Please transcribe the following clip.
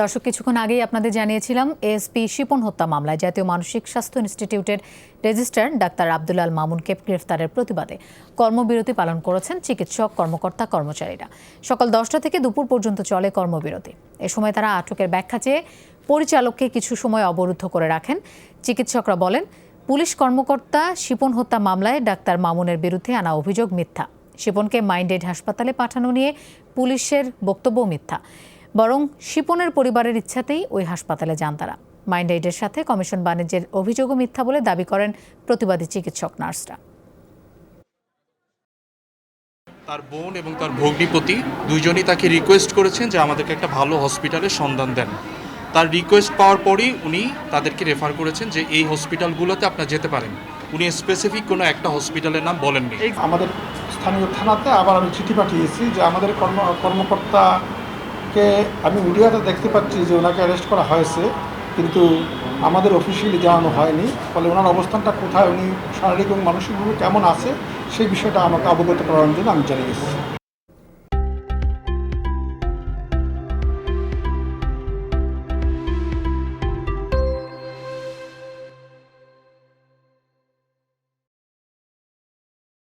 দর্শক, কিছুক্ষণ আগেই আপনাদের জানিয়েছিলাম এসপি শিপন হত্যা মামলায় জাতীয় মানসিক স্বাস্থ্য ইনস্টিটিউটের রেজিস্ট্রার ডাক্তার আব্দুলাল মামুনকে গ্রেফতারের প্রতিবাদে কর্মবিরতি পালন করেছেন চিকিৎসক, কর্মকর্তা, কর্মচারীরা। সকাল দশটা থেকে দুপুর পর্যন্ত চলে কর্মবিরতি। এ সময় তারা আটকের ব্যাখ্যা চেয়ে পরিচালককে কিছু সময় অবরুদ্ধ করে রাখেন। চিকিৎসকরা বলেন, পুলিশ কর্মকর্তা শিপন হত্যা মামলায় ডাক্তার মামুনের বিরুদ্ধে আনা অভিযোগ মিথ্যা। শিপনকে মাইন্ডেড হাসপাতালে পাঠানো নিয়ে পুলিশের বক্তব্য মিথ্যা। বরং শিপনের পরিবারের ইচ্ছাতেই ওই হাসপাতালে যান তারা। মাইন্ড এইডের সাথে কমিশন বাণিজ্যের অভিযোগও মিথ্যা বলে দাবি করেন প্রতিবাদী চিকিৎসক নার্সরা। তার বোন এবং তার ভগ্নিপতি দুইজনই তাকে রিকোয়েস্ট করেছেন যে আমাদেরকে একটা ভালো হসপিটালের সন্ধান দেন। তার রিকোয়েস্ট পাওয়ার পরই উনি তাদেরকে রেফার করেছেন যে এই হসপিটালগুলোতে আপনারা যেতে পারেন। উনি স্পেসিফিক কোনো একটা হসপিটালের নাম বলেননি। আমাদের স্থানীয় থানাতে আবার আমি চিঠি পাঠিয়েছি যে আমাদের কর্ম কর্মকর্তাকে আমি মিডিয়াতে দেখতে পাচ্ছি যে ওনাকে অ্যারেস্ট করা হয়েছে, কিন্তু আমাদের অফিসিয়ালি জানানো হয়নি। ফলে ওনার অবস্থানটা কোথায়, উনি শারীরিক এবং মানসিকভাবে কেমন আছে, সেই বিষয়টা আমাকে অবগত করানোর জন্য আমি জানিয়েছি